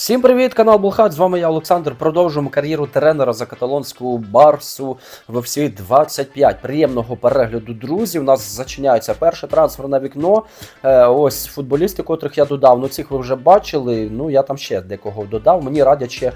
Всім привіт, канал Булхат. З вами я Олександр. Продовжуємо кар'єру тренера за каталонську Барсу в всі 25. Приємного перегляду, друзі. У нас зачиняється перше трансферне вікно. Е, ось футболісти, котрих я додав. Ну цих ви вже бачили. Ну я там ще декого додав. Мені радять ще е,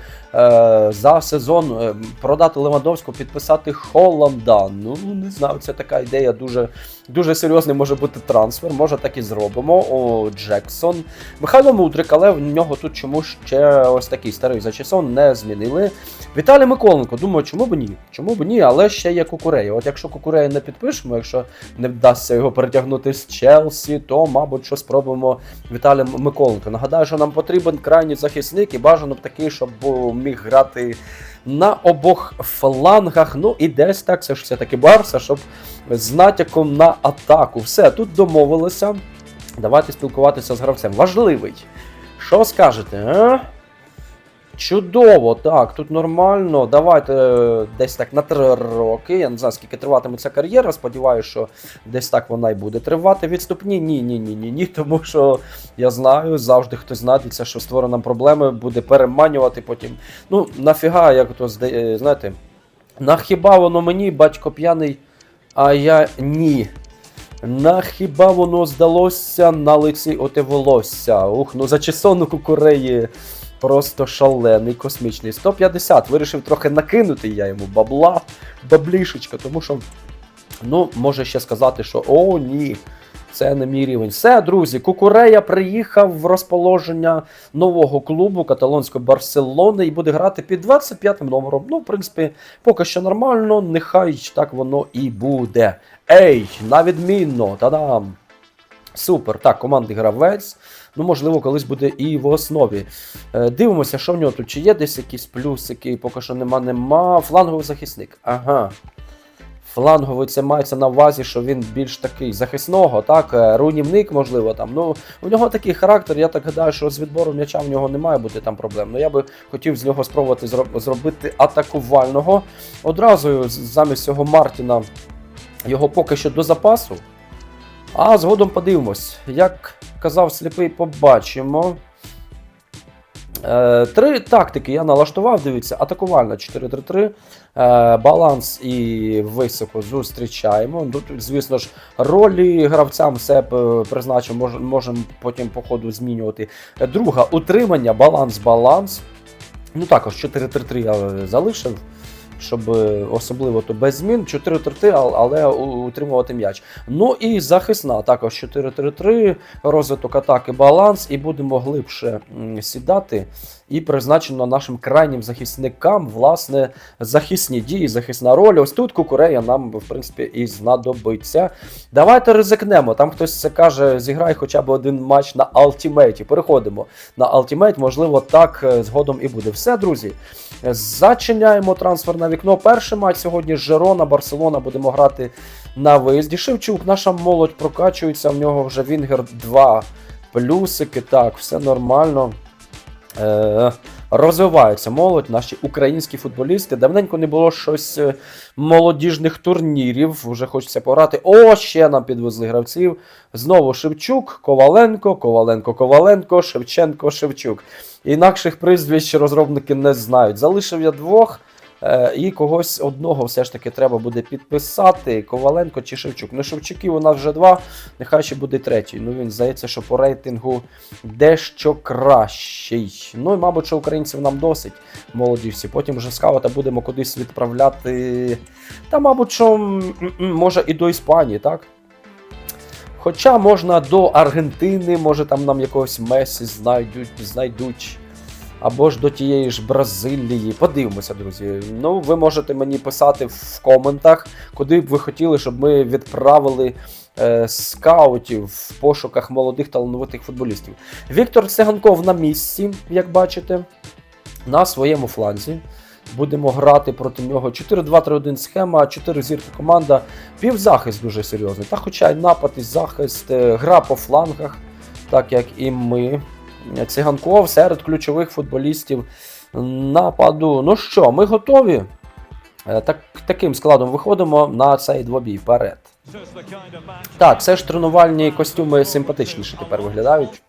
за сезон е, продати Левандовську, підписати Холланда. Ну не знаю, це така ідея дуже, дуже серйозний може бути трансфер. Може так і зробимо. О, Джексон. Михайло Мудрик, але в нього тут чомусь ще ось такий старий зачесон не змінили. Віталій Миколенко, думаю, чому б ні? Чому б ні, але ще є Кукурея. От якщо Кукурея не підпишемо, якщо не вдасться його перетягнути з Челсі, то, мабуть, що спробуємо Віталія Миколенко. Нагадаю, що нам потрібен крайній захисник і бажано б такий, щоб міг грати на обох флангах. Ну і десь так, це ж все-таки Барса, щоб з натяком на атаку. Все, тут домовилися. Давайте спілкуватися з гравцем. Важливий. Що скажете, а? Чудово, так, тут нормально. Давайте е, десь так на три роки. Я не знаю, скільки триватиме ця кар'єра. Сподіваюся, що десь так вона і буде тривати. Відступні ні, ні, ні, ні, ні. Тому що я знаю, завжди хтось знайдеться, що створить проблеми, буде переманювати потім. Ну, нафіга, як то здає- знаєте, на хіба воно мені, батько п'яний, а я ні. На хіба воно здалося на лиці оте волосся? Ух, ну зачесону кукуреї просто шалений, космічний. 150. Вирішив трохи накинути я йому бабла, баблішечка, тому що, ну, може ще сказати, що о, ні. Це не мій рівень. Все, друзі, Кукурея приїхав в розположення нового клубу каталонської Барселони і буде грати під 25-м номером. Ну, в принципі, поки що нормально, нехай так воно і буде. Ей, на відмінно, та-дам! Супер. Так, командний гравець. Ну, можливо, колись буде і в основі. Е, дивимося, що в нього тут. Чи є десь якісь плюсики, поки що нема, нема. Фланговий захисник. Ага. Фланговий це мається на увазі, що він більш такий захисного, так, е, руйнівник, можливо, там. Ну, у нього такий характер, я так гадаю, що з відбором м'яча в нього не має бути там проблем. Ну я би хотів з нього спробувати зробити атакувального. Одразу замість цього Мартіна його поки що до запасу. А згодом подивимось. Як казав сліпий, побачимо. Е, три тактики я налаштував, дивіться, атакувальна 4-3-3, е, баланс і високо зустрічаємо. Ну, тут, звісно ж, ролі гравцям все призначимо, можемо потім по ходу змінювати. Друга утримання, баланс, баланс. Ну також 4-3-3 я залишив, щоб е, особливо то без змін. 4-3-3, але утримувати м'яч. Ну і захисна, також 4-3-3, розвиток атаки, баланс, і будемо глибше сідати. І призначено нашим крайнім захисникам, власне, захисні дії, захисна роль. Ось тут Кукурея нам, в принципі, і знадобиться. Давайте ризикнемо. Там хтось це каже, зіграй хоча б один матч на Ultimate. Переходимо на Ultimate, можливо, так е, згодом і буде. Все, друзі. Зачиняємо трансферне вікно. Перший матч сьогодні Жерона, Барселона. Будемо грати на виїзді. Шевчук, наша молодь прокачується. В нього вже Вінгер 2 плюсики. Так, все нормально. Е, розвивається молодь, наші українські футболісти. Давненько не було щось е, молодіжних турнірів. Вже хочеться пограти. О, ще нам підвезли гравців. Знову Шевчук, Коваленко, Коваленко, Коваленко, Шевченко, Шевчук. Інакших прізвищ розробники не знають. Залишив я двох. Е, І когось одного все ж таки треба буде підписати. Коваленко чи Шевчук. Ну, Шевчуків у нас вже два, нехай ще буде третій. Ну він здається, що по рейтингу дещо кращий. Ну і мабуть, що українців нам досить молоді всі. Потім вже скаута будемо кудись відправляти. Та, мабуть, що може і до Іспанії, так? Хоча можна до Аргентини, може там нам якогось Месі знайдуть, знайдуть. Або ж до тієї ж Бразилії. Подивимося, друзі. Ну, ви можете мені писати в коментах, куди б ви хотіли, щоб ми відправили е, скаутів в пошуках молодих талановитих футболістів. Віктор Циганков на місці, як бачите, на своєму фланзі. Будемо грати проти нього 4-2-3-1 схема, 4 зірки команда, півзахист дуже серйозний. Та хоча й напад і захист, е, гра по флангах, так як і ми. Циганков серед ключових футболістів нападу. Ну що, ми готові? Е, Так, таким складом виходимо на цей двобій вперед. Так, все ж тренувальні костюми симпатичніше тепер виглядають.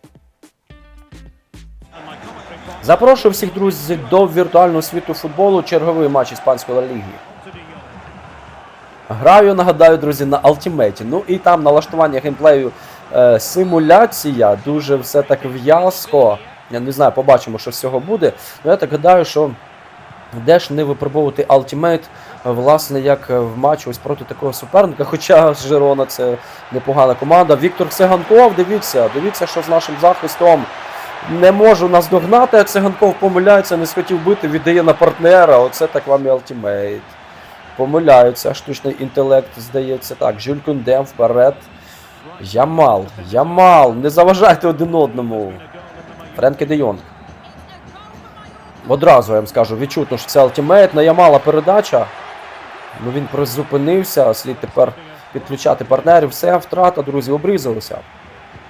Запрошую всіх друзі до віртуального світу футболу. Черговий матч іспанської Ліги. Граю, нагадаю, друзі, на Ultimate. Ну і там налаштування геймплею е, симуляція, дуже все так в'язко. Я не знаю, побачимо, що з цього буде. Ну я так гадаю, що де ж не випробовувати е, власне, як в матчі ось проти такого суперника. Хоча Жирона це непогана команда. Віктор Циганков, дивіться, дивіться, що з нашим захистом. Не можу наздогнати, а Циганков помиляється, не схотів бити, віддає на партнера. Оце так вам і Ultimate. Помиляються, штучний інтелект, здається. Так, Жюль Кундем вперед. Ямал, Ямал, не заважайте один одному. Френкі де Йонг. Одразу я вам скажу, відчутно, що це ультимейт. На Ямала передача. Ну він призупинився, слід тепер підключати партнерів. Все, втрата, друзі, обрізалися.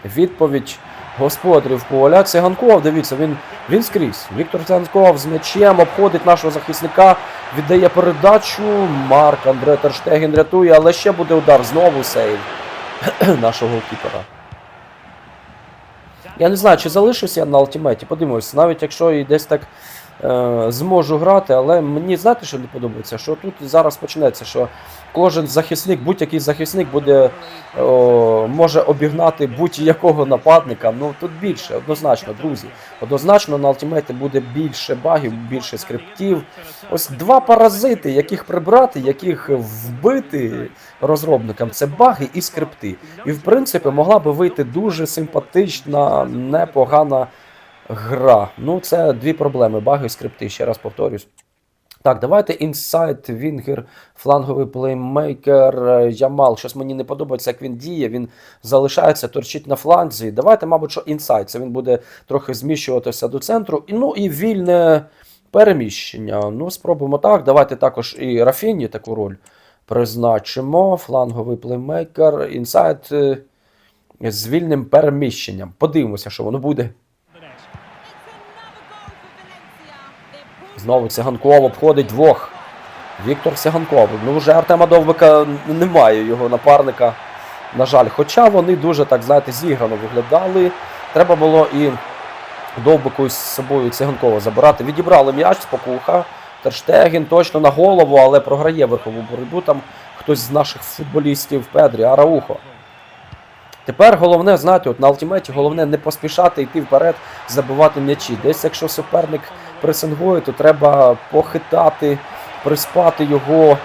Відповідь господарів поля. Циганков, дивіться, він, він скрізь. Віктор Циганков з м'ячем обходить нашого захисника, віддає передачу. Марк Андре Терштеген рятує, але ще буде удар. Знову сейв нашого кіпера. Я не знаю, чи залишуся я на ультиметі. Подивимось, навіть якщо і десь так зможу грати, але мені знаєте, що не подобається? Що тут зараз почнеться, що кожен захисник, будь-який захисник буде о, може обігнати будь-якого нападника. Ну тут більше, однозначно, друзі. Однозначно на ультимейті буде більше багів, більше скриптів. Ось два паразити, яких прибрати, яких вбити розробникам, це баги і скрипти. І в принципі могла би вийти дуже симпатична, непогана гра. Ну, це дві проблеми: баги скрипти. Ще раз повторюсь. Так, давайте інсайт, Вінгер, фланговий плеймейкер, е, Ямал. Щось мені не подобається, як він діє. Він залишається, торчить на фланзі. Давайте, мабуть, що інсайт. Це він буде трохи зміщуватися до центру. Ну і вільне переміщення. Ну, спробуємо так. Давайте також і Рафіні таку роль призначимо. Фланговий плеймейкер, інсайт е, з вільним переміщенням. Подивимося, що воно буде. Знову Циганков обходить двох. Віктор Циганков. Ну вже Артема Довбика немає його напарника. На жаль, хоча вони дуже, так знаєте, зіграно виглядали. Треба було і Довбику з собою Циганкова забирати. Відібрали м'яч з покуха. Терштеген точно на голову, але програє верхову боротьбу. Там хтось з наших футболістів Педрі, Араухо. Тепер головне, знаєте, от на ультиматі головне не поспішати йти вперед, забивати м'ячі. Десь якщо суперник пресингує, то треба похитати, приспати його,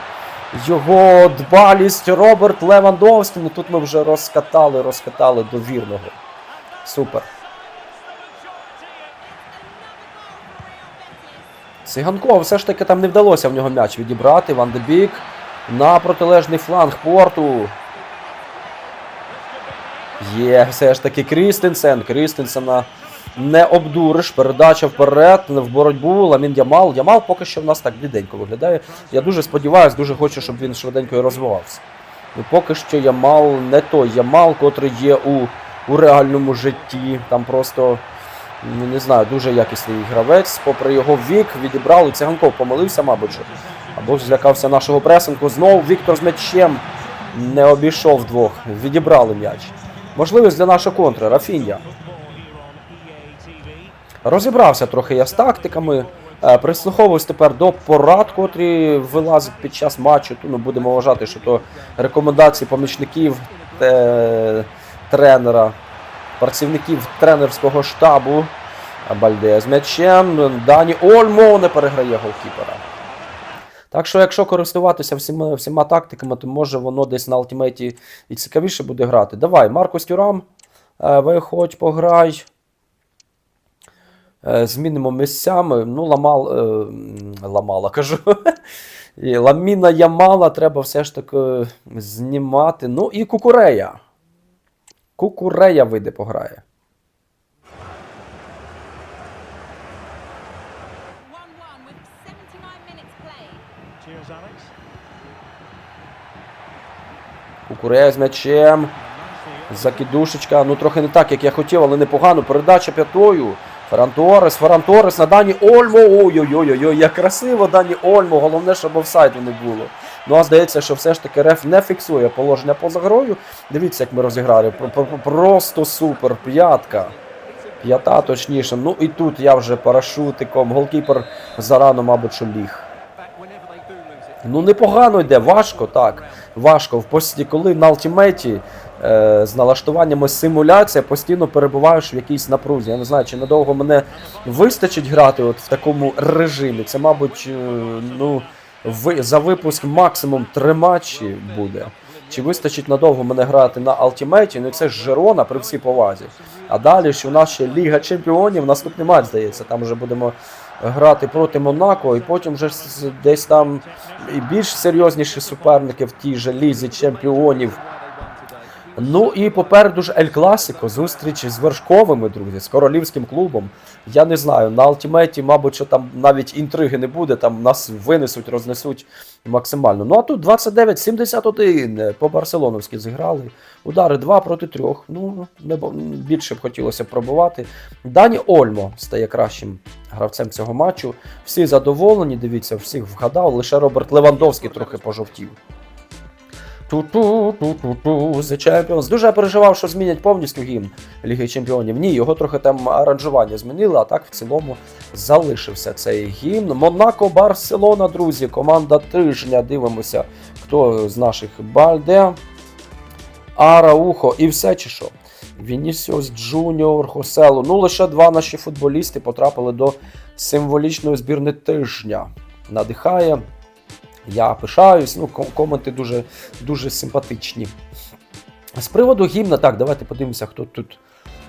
його дбалість. Роберт Левандовський. Ну тут ми вже розкатали, розкатали до вірного. Супер. Сиганков все ж таки там не вдалося в нього м'яч відібрати. Ван де Бік на протилежний фланг порту. Є все ж таки Крістенсен. Крістенсена не обдуриш. Передача вперед в боротьбу. Ламін Ямал. Ямал поки що в нас так бліденько виглядає. Я дуже сподіваюся, дуже хочу, щоб він швиденько і розвивався. Ну, поки що Ямал не той Ямал, котрий є у, у реальному житті. Там просто. Ну, не знаю, дуже якісний гравець. Попри його вік, відібрали. Циганков помилився, мабуть. що. Або злякався нашого пресингу. Знову Віктор з м'ячем не обійшов двох. Відібрали м'яч. Можливість для нашого контри. Рафіння. Розібрався трохи я з тактиками. Е, Прислуховуюсь тепер до порад, котрі вилазять під час матчу. Ну, будемо вважати, що то рекомендації помічників е, тренера, працівників тренерського штабу. Бальде з м'ячем. Дані Ольмо не переграє голкіпера. Так що, якщо користуватися всіма, всіма тактиками, то може воно десь на ультимейті і цікавіше буде грати. Давай, Маркос Тюрам, е, виходь, пограй. Е, Змінимо місцями. Ну, ламал, е, ламала, кажу. І Ламіна Ямала треба все ж таки знімати. Ну і Кукурея. Кукурея вийде пограє. 1-1 with 79 minutes played. Cheers, Alex. Кукурея з м'ячем. Закидушечка. Ну трохи не так, як я хотів, але непогано. Передача п'ятою. Ферран Торрес, Ферран Торрес на Дані Ольмо. Ой-ой-ой, як красиво Дані Ольмо. Головне, щоб офсайду не було. Ну а здається, що все ж таки реф не фіксує положення поза грою. Дивіться, як ми розіграли. Про- про- Просто супер. П'ятка. П'ята точніше. Ну і тут я вже парашутиком. Голкіпер зарано, мабуть, що ліг. Ну, непогано йде, важко, так. Важко. В пості, коли на ультимейті з налаштуваннями симуляція, постійно перебуваєш в якійсь напрузі. Я не знаю, чи надовго мене вистачить грати от в такому режимі. Це, мабуть, е, ну, за випуск максимум три матчі буде. Чи вистачить надовго мене грати на ультимейті? Ну це ж Жерона при всій повазі. А далі ж у нас ще Ліга Чемпіонів, наступний матч, здається. Там вже будемо грати проти Монако, і потім вже десь там і більш серйозніші суперники в тій же лізі чемпіонів. Ну і попереду ж Ель Класіко, зустріч з вершковими, друзі, з королівським клубом. Я не знаю, на Алтімейті, мабуть, що там навіть інтриги не буде, там нас винесуть, рознесуть максимально. Ну а тут 29-71 по Барселоновськи зіграли. Удари 2 проти 3. Ну, не більше б хотілося пробувати. Дані Ольмо стає кращим гравцем цього матчу. Всі задоволені, дивіться, всіх вгадав. Лише Роберт Левандовський трохи пожовтів. Ту-ту-ту-ту-ту, The Champions. Дуже я переживав, що змінять повністю гімн Ліги Чемпіонів. Ні, його трохи там аранжування змінили, а так в цілому залишився цей гімн. Монако, Барселона, друзі, команда тижня. Дивимося, хто з наших Бальде, Араухо і все чи що. Вінісіус Джуніор, Хоселу. Ну, лише два наші футболісти потрапили до символічної збірни тижня. Надихає. Я пишаюсь, ну, коменти дуже, дуже симпатичні. З приводу гімна, так, давайте подивимося, хто тут.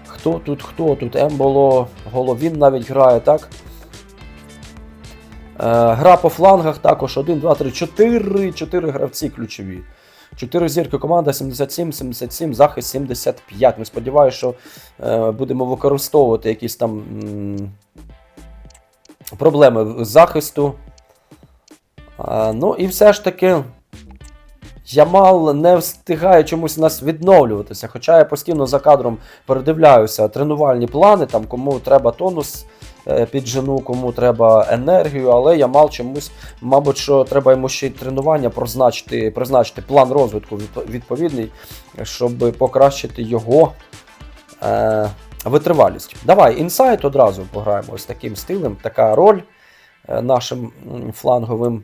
Хто тут, хто тут? Емболо, Головін навіть грає, так? Е, гра по флангах також 1, 2, 3, 4, 4 гравці ключові. 4 зірки команда 77, 77, захист 75. Ми сподіваюся, що е, будемо використовувати якісь там м, проблеми захисту. Ну і все ж таки. Ямал не встигає чомусь нас відновлюватися. Хоча я постійно за кадром передивляюся тренувальні плани, там кому треба тонус е, піджену, кому треба енергію, але Ямал чомусь, мабуть, що треба йому ще й тренування призначити, призначити план розвитку відповідний, щоб покращити його е, витривалість. Давай, інсайт одразу пограємо ось таким стилем. Така роль е, нашим фланговим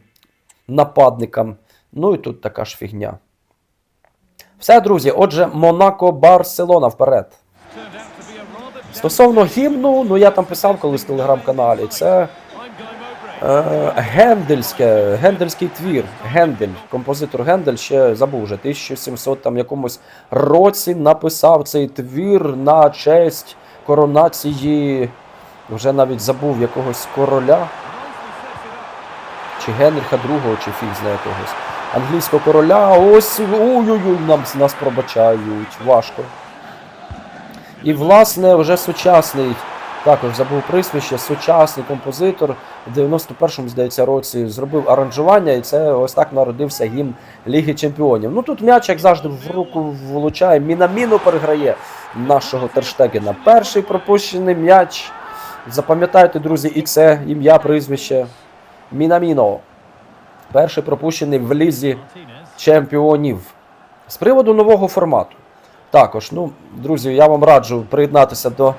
нападникам. Ну і тут така ж фігня. Все, друзі. Отже, Монако Барселона вперед. Стосовно гімну, ну я там писав колись в телеграм-каналі. Це е, гендельське, гендельський твір. Гендель, композитор Гендель ще забув вже 1700 там якомусь році написав цей твір на честь коронації. Вже навіть забув якогось короля чи Генріха II, чи фіг знає когось. Англійського короля, ось ой-ой-ой, нам, нас пробачають, важко. І, власне, вже сучасний, також забув прізвище, сучасний композитор в 91-му, здається, році зробив аранжування, і це ось так народився гімн Ліги Чемпіонів. Ну тут м'яч, як завжди, в руку влучає, мінаміну переграє нашого Терштегена. Перший пропущений м'яч. Запам'ятайте, друзі, і це ім'я, прізвище. Мінаміно. Перший пропущений в лізі чемпіонів. З приводу нового формату. Також, ну, друзі, я вам раджу приєднатися до,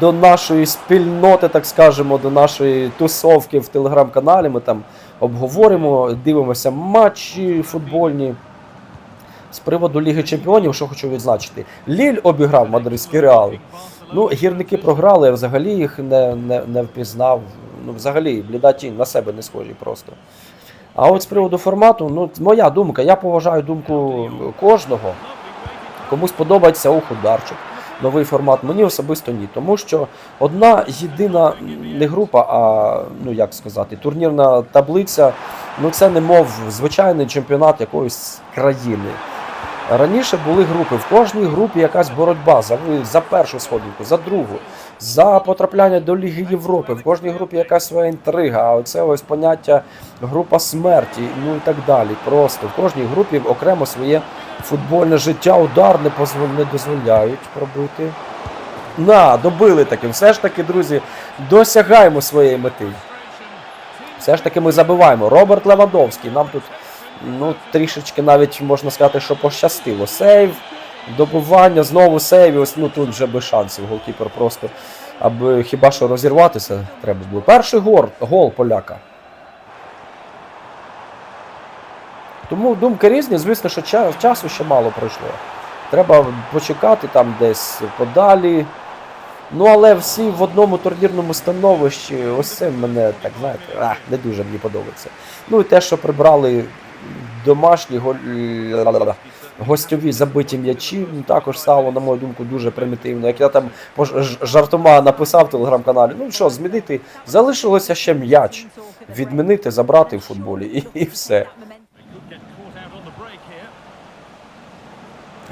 до нашої спільноти, так скажемо, до нашої тусовки в телеграм-каналі. Ми там обговоримо, дивимося матчі футбольні. З приводу Ліги Чемпіонів, що хочу відзначити, Ліль обіграв мадридський реал. Ну, гірники програли, я взагалі їх не, не, не впізнав. Ну, взагалі, бліда тінь на себе не схожі просто. А от з приводу формату, ну, моя думка, я поважаю думку кожного. Комусь подобається ударчик. Новий формат мені особисто ні. Тому що одна єдина не група, а ну як сказати, турнірна таблиця, ну це не мов звичайний чемпіонат якоїсь країни. Раніше були групи. В кожній групі якась боротьба за, за першу сходинку, за другу, за потрапляння до Ліги Європи. В кожній групі якась своя інтрига. А оце ось поняття група смерті, ну і так далі. Просто в кожній групі окремо своє футбольне життя, удар не, позвол- не дозволяють пробити. На, добили таки. Все ж таки, друзі, досягаємо своєї мети. Все ж таки ми забиваємо. Роберт Левандовський. Нам тут ну, трішечки навіть можна сказати, що пощастило. Сейв, добивання, знову сейв. Ось ну тут вже без шансів. Голкіпер просто аби хіба що розірватися треба було. Перший гол, гол поляка. Тому думки різні, звісно, що ча- часу ще мало пройшло. Треба почекати там десь подалі. Ну, але всі в одному турнірному становищі, ось це мене так, знаєте, а, не дуже мені подобається. Ну і те, що прибрали домашні гол- гостьові забиті м'ячі, також стало, на мою думку, дуже примітивно. Як я там жартома написав в телеграм-каналі, ну що, змінити, залишилося ще м'яч. Відмінити, забрати в футболі і, і все.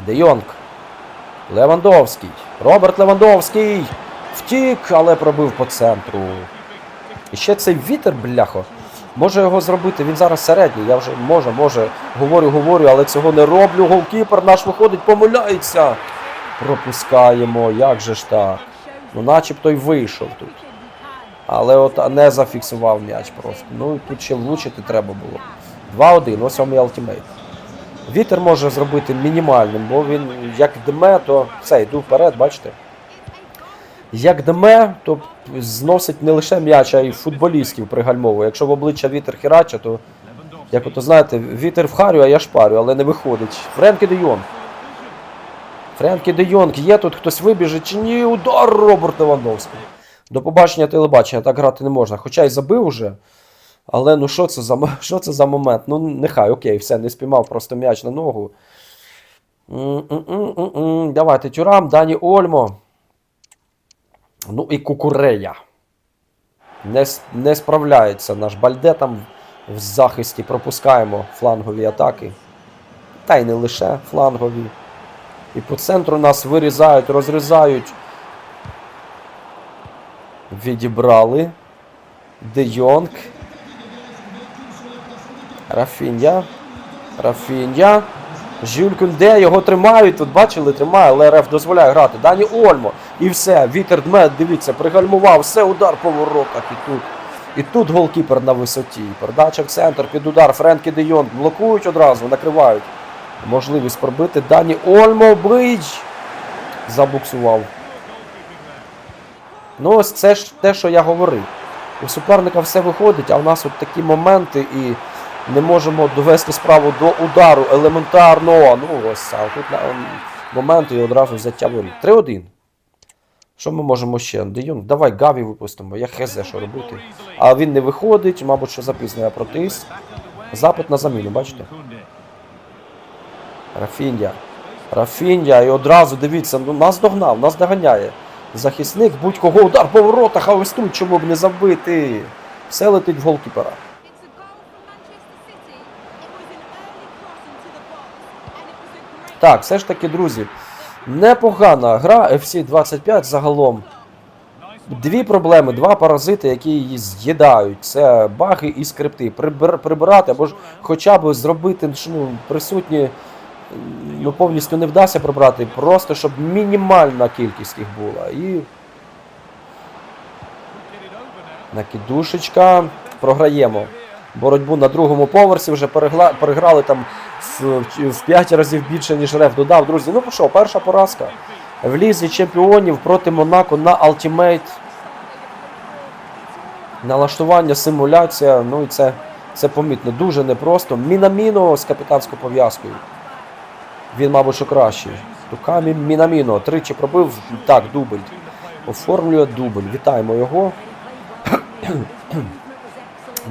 Де Йонг. Левандовський. Роберт Левандовський. Втік, але пробив по центру. І ще цей вітер, бляхо. Може його зробити, він зараз середній. Я вже може, може, говорю, говорю, але цього не роблю. Голкіпер наш виходить, помиляється. Пропускаємо, як же ж так. Ну, начебто й вийшов тут. Але от не зафіксував м'яч просто. Ну і тут ще влучити треба було. 2-1, ось вам і алтимейт. Вітер може зробити мінімальним, бо він як дме, то все, йду вперед, бачите. Як дме, то зносить не лише м'яч, а й футболістів пригальмовує. Якщо в обличчя вітер херача, то як ото знаєте, вітер вхарю, а я шпарю, але не виходить. Френкі де Йонг. Френкі де Йонг, є тут хтось вибіжить чи ні? Удар Роберт Левандовський. До побачення телебачення, так грати не можна. Хоча й забив уже. Але ну що це за, що це за момент? Ну, нехай, окей, все, не спіймав просто м'яч на ногу. М-м-м-м-м. Давайте Тюрам, Дані Ольмо. Ну і Кукурея. Не, не справляється наш Бальде там в захисті. Пропускаємо флангові атаки. Та й не лише флангові. І по центру нас вирізають, розрізають. Відібрали. Де Йонг. Рафінья. Рафінья. Жюль Кюнде, його тримають. Тут бачили, тримає, але РФ дозволяє грати. Дані Ольмо. І все. Вітер дме, дивіться, пригальмував, все, удар по воротах і тут. І тут голкіпер на висоті. Передача в центр під удар. Френкі де Йонг блокують одразу, накривають. Можливість пробити. Дані Ольмо бич. Забуксував. Ну, ось це ж те, що я говорив. У суперника все виходить, а у нас от такі моменти і не можемо довести справу до удару елементарно. Ну, ось а тут на, моменти і одразу воріт. 3-1. Що ми можемо ще? Де Йонг, давай Гаві випустимо. Я хз що робити. А він не виходить, мабуть, що запізно я протис. Запит на заміну, бачите? Рафінья. Рафінья, і одразу дивіться, ну нас догнав, нас доганяє. Захисник, будь-кого удар по воротах, а тут чому б не забити. Все летить в голкіпера. Так, все ж таки, друзі, непогана гра FC 25 загалом. Дві проблеми, два паразити, які її з'їдають. Це баги і скрипти. Прибир, прибирати або ж хоча б зробити ну, присутні, ну повністю не вдасться прибрати, просто щоб мінімальна кількість їх була. І накидушечка. Програємо. Боротьбу на другому поверсі вже перегла, переграли там в, в, в 5 разів більше, ніж Реф додав. Друзі, ну що, перша поразка. В лізі чемпіонів проти Монако на Ultimate. Налаштування, симуляція, ну і це, це помітно. Дуже непросто. Мінаміно з капітанською пов'язкою. Він, мабуть, що кращий. Тукамі Мінаміно. Тричі пробив. Так, дубль. Оформлює дубль. Вітаємо його.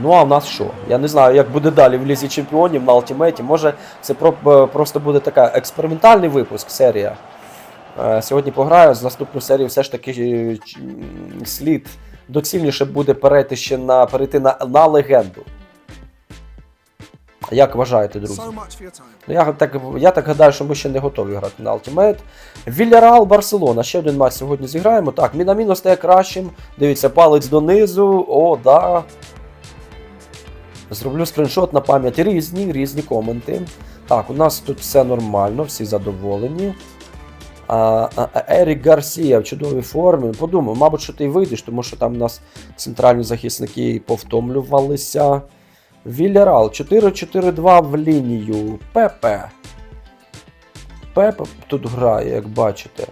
Ну а в нас що? Я не знаю, як буде далі в лізі чемпіонів на Ultimate. Може, це про- просто буде така експериментальний випуск, серія. Е, Сьогодні пограю, з наступну серію все ж таки е, слід доцільніше буде перейти ще на перейти на, на легенду. Як вважаєте, друзі? Ну, я, так, я так гадаю, що ми ще не готові грати на Ultimate. Вільяреал Барселона. Ще один матч сьогодні зіграємо. Так, Мінаміно стає кращим. Дивіться, палець донизу. О, да. Зроблю скріншот на пам'ять. Різні, різні коменти. Так, у нас тут все нормально, всі задоволені. А, а, Ерік Гарсія в чудовій формі. Подумав, мабуть, що ти й вийдеш, тому що там у нас центральні захисники повтомлювалися. Вільярал 4-4-2 в лінію. Пепе. Пепе тут грає, як бачите.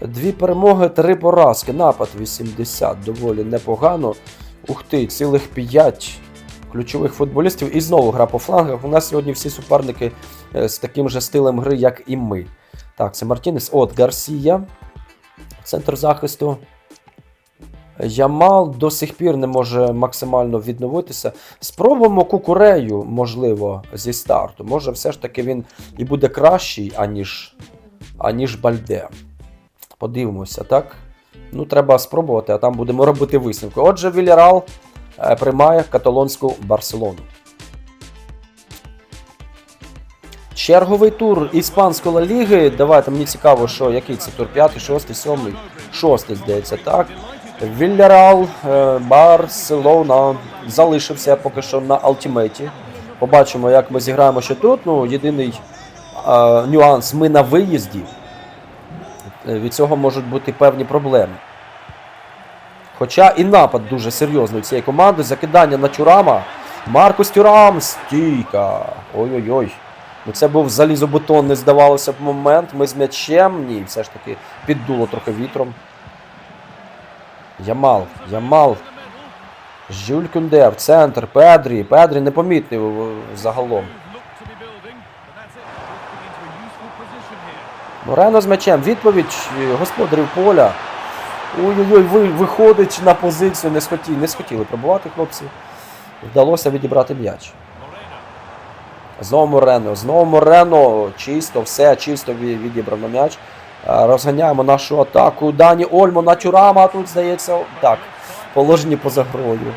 Дві перемоги, три поразки. Напад 80. Доволі непогано. Ух ти, цілих 5 ключових футболістів. І знову гра по флангах. У нас сьогодні всі суперники е, з таким же стилем гри, як і ми. Так, це Мартінес. От Гарсія. Центр захисту. Ямал до сих пір не може максимально відновитися. Спробуємо кукурею, можливо, зі старту. Може, все ж таки він і буде кращий, аніж, аніж Бальде. Подивимося, так? Ну, треба спробувати, а там будемо робити висновки. Отже, Вільярал е, приймає каталонську Барселону. Черговий тур іспанської Ліги. Давайте мені цікаво, що який це тур? П'ятий, шостий, сьомий, шостий, здається, так. Вільярал, е, Барселона залишився поки що на алтимейті. Побачимо, як ми зіграємо ще тут. Ну, єдиний е, нюанс: ми на виїзді. Е, Від цього можуть бути певні проблеми. Хоча і напад дуже серйозний у цієї команди. Закидання на Тюрама. Маркус Тюрам, стійка. Ой-ой-ой. Ну це був залізобетонний, здавалося б, момент. Ми з м'ячем. Ні, все ж таки піддуло трохи вітром. Ямал, Ямал. Жюль Кюнде в центр. Педрі. Педрі непомітний загалом. Морено з м'ячем. Відповідь е, господарів поля. Ой-ой-ой, ви, виходить на позицію. Не схотіли, не схотіли пробувати хлопці. Вдалося відібрати м'яч. Знову Морено, знову Морено. Чисто, все чисто відібрано м'яч. Розганяємо нашу атаку. Дані Ольмо на Тюрама. Тут здається, так. Положені поза грою.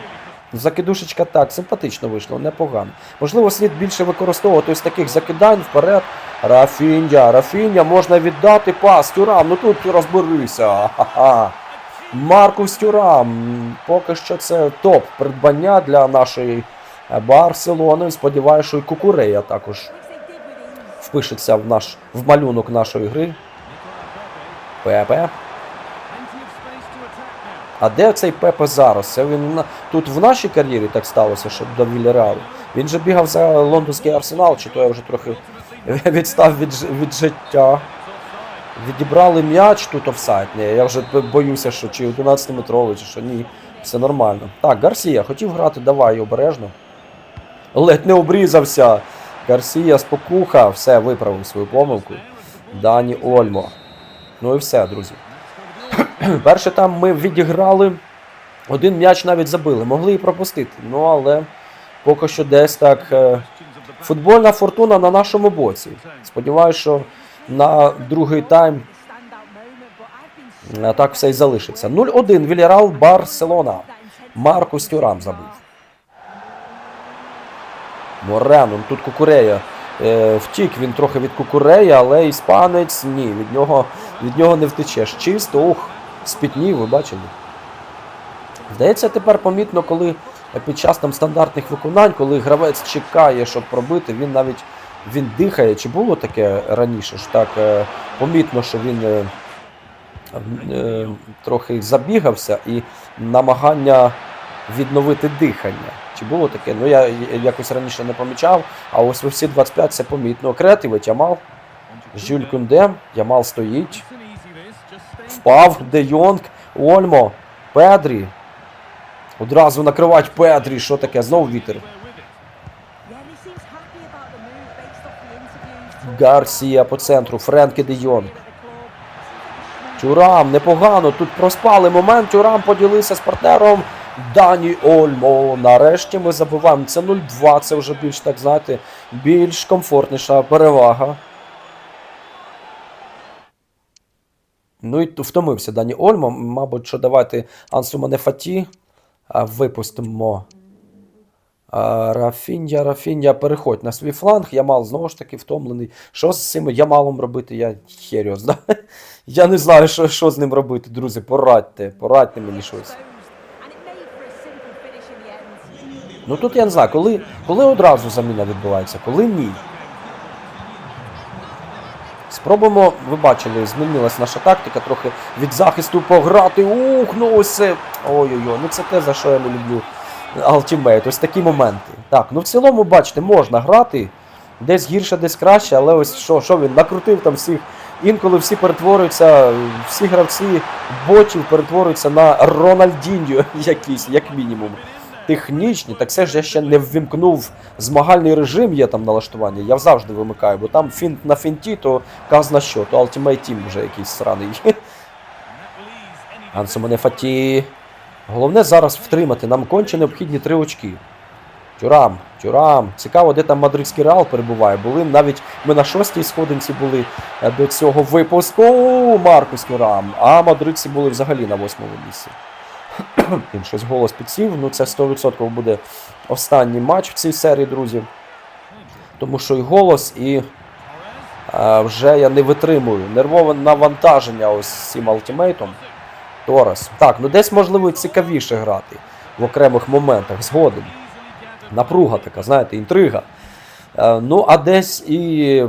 Закидушечка так, симпатично вийшло, непогано. Можливо, слід більше використовувати ось таких закидань вперед. Рафіння, Рафіння, можна віддати пас. Тюрам, ну тут розберися. Ха-ха. Маркус Тюрам. Поки що це топ придбання для нашої е, Барселони. Сподіваюся, що і Кукурея також впишеться в наш в малюнок нашої гри. Пепе. А де цей Пепе зараз? Це він тут в нашій кар'єрі так сталося, що до Вільяреалу. Він же бігав за лондонський арсенал, чи то я вже трохи відстав від, від життя. Відібрали м'яч, тут офсайд. Ні, я вже боюся, що чи 11-метровий, чи що ні. Все нормально. Так, Гарсія, хотів грати, давай обережно. Ледь не обрізався. Гарсія спокуха, все, виправив свою помилку. Дані Ольмо. Ну і все, друзі. Перше там ми відіграли. Один м'яч навіть забили. Могли і пропустити. Ну але поки що десь так. е, Футбольна фортуна на нашому боці. Сподіваюся, що на другий тайм так все і залишиться. 0-1 Вільярал Барселона. Маркус Тюрам забив. Морено, ну, тут Кукурея. Е, втік він трохи від Кукурея, але іспанець ні, від нього, від нього не втечеш. Чисто, ух, спітнів, ви бачили. Здається, тепер помітно, коли під час там стандартних виконань, коли гравець чекає, щоб пробити, він навіть він дихає. Чи було таке раніше? ж так е, помітно, що він е, е, трохи забігався і намагання відновити дихання. Чи було таке? Ну я якось раніше не помічав, а ось в всі 25 це помітно. Креативить Ямал, Жюль Кунде, Ямал стоїть, впав, Де Йонг, Ольмо, Педрі. Одразу накривать Педрі. Що таке? Знов вітер. Гарсія по центру, Френкі Де Йонг. Тюрам, непогано. Тут проспали момент. Тюрам поділився з партнером. Дані Ольмо. Нарешті ми забуваємо. Це 0-2. Це вже більш так знаєте, більш комфортніша перевага. Ну і втомився Дані Ольмо. Мабуть, що давайте Ансу а, випустимо. Рафіння, Рафіння, переходь на свій фланг. Ямал знову ж таки втомлений. Що з цим Ямалом робити? Я херіо знаю. Я не знаю, що, що з ним робити, друзі. Порадьте, порадьте мені щось. Ну тут я не знаю, коли, коли одразу заміна відбувається, коли ні. Спробуємо, ви бачили, змінилась наша тактика, трохи від захисту пограти. Ух, ну ось це. Ой-ой-ой, ну це те, за що я не люблю Ultimate. Ось такі моменти. Так, ну в цілому, бачите, можна грати. Десь гірше, десь краще, але ось що, що він накрутив там всіх інколи всі перетворюються, всі гравці ботів перетворюються на Рональдіньо якийсь, як мінімум. Технічні, так це ж я ще не ввімкнув змагальний режим, є там налаштування. Я завжди вимикаю, бо там фінт на фінті, то казна що, то Ultimate Team вже якийсь сраний. Ансо фаті. Головне зараз втримати. Нам конче необхідні три очки. Тюрам, тюрам. Цікаво, де там мадридський реал перебуває. Були навіть ми на шостій сходинці були е, до цього випуску. Маркус Тюрам. А мадридці були взагалі на восьмому місці. Він щось голос підсів. Ну це 100% буде останній матч в цій серії, друзі. Тому що і голос, і е, вже я не витримую. Нервове навантаження ось цим ультимейтом. Торес. Так, ну десь можливо цікавіше грати в окремих моментах. Згоден. Напруга така, знаєте, інтрига. Е, ну, а десь і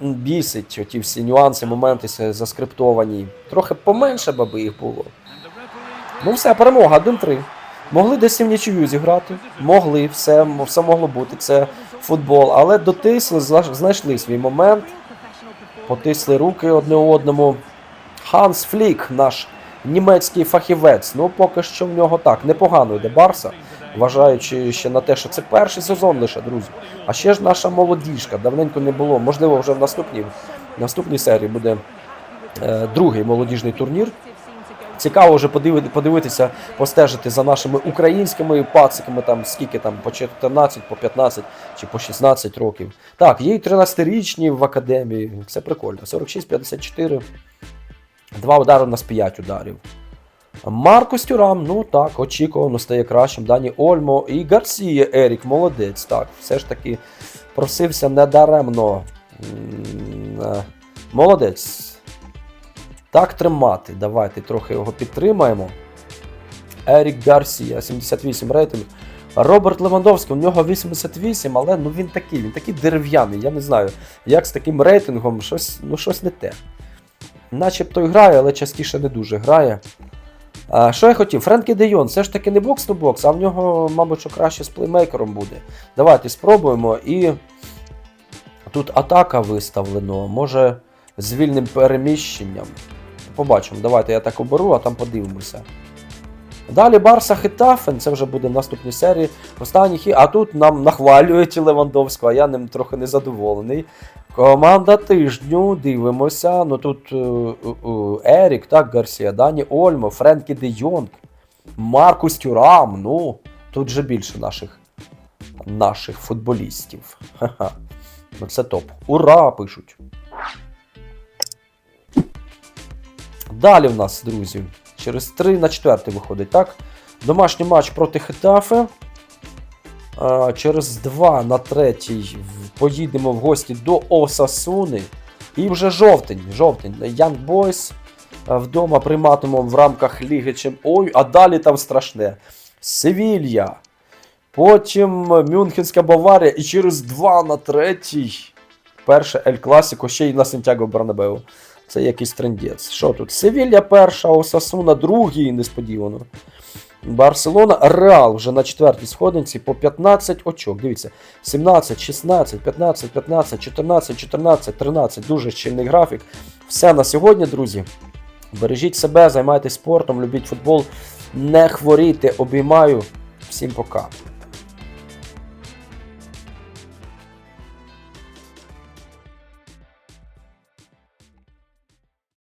бісить оті всі нюанси, моменти заскриптовані. Трохи поменше би їх було. Ну все, перемога 1-3. Могли десь і в нічию зіграти. Могли, все, все могло бути. Це футбол. Але дотисли, знайшли свій момент, потисли руки одне одному. Ханс Флік, наш німецький фахівець. Ну, поки що в нього так, непогано йде Барса, вважаючи ще на те, що це перший сезон лише, друзі. А ще ж наша молодіжка, давненько не було. Можливо, вже в наступній, в наступній серії буде е, другий молодіжний турнір. Цікаво вже подивитися, постежити за нашими українськими пациками, там скільки там, по 14, по 15 чи по 16 років. Так, і 13-річні в академії. Це прикольно. 46-54. Два удари у нас 5 ударів. Маркос Тюрам, ну так, очікувано стає кращим. Дані Ольмо і Гарсія Ерік, молодець. Так, все ж таки просився недаремно. Е, Молодець. Так тримати. Давайте трохи його підтримаємо. Ерік Гарсія, 78 рейтинг. Роберт Левандовський, у нього 88, але ну він такий, він такий дерев'яний. Я не знаю, як з таким рейтингом щось, ну, щось не те. Начебто і грає, але частіше не дуже грає. А, що я хотів? Френкі Де Йон, все ж таки не бокс то бокс, а в нього, мабуть, що краще з плеймейкером буде. Давайте спробуємо. І тут атака виставлено, може з вільним переміщенням. Побачимо. Давайте я так оберу, а там подивимося. Далі Барса Хетафен, це вже буде в наступній серії. Останній хі... А тут нам нахвалюють Левандовського, а я ним трохи незадоволений. Команда тижню, дивимося. Ну тут е, е, е, Ерік, так, Гарсія, Дані Ольмо, Френкі Де Йонг, Маркус Тюрам. Ну, тут же більше наших, наших футболістів. Ха-ха. Ну це топ. Ура! пишуть. Далі в нас, друзі, через 3 на 4 виходить, так? Домашній матч проти Хетафе. Через 2 на 3 поїдемо в гості до Осасуни. І вже жовтень. жовтень. Young Boys вдома прийматимемо в рамках Ліги Чем... Ой, а далі там страшне. Севілья. Потім Мюнхенська Баварія. І через 2 на 3 перше Ель Класіко, ще й на Сантьяго Бернабеу. Це якийсь трендець. Що тут? Севілья перша, Осасуна другий, несподівано. Барселона, Реал вже на четвертій сходинці по 15 очок. Дивіться, 17, 16, 15, 15, 14, 14, 13. Дуже щільний графік. Все на сьогодні, друзі. Бережіть себе, займайтесь спортом, любіть футбол. Не хворійте, обіймаю. Всім пока.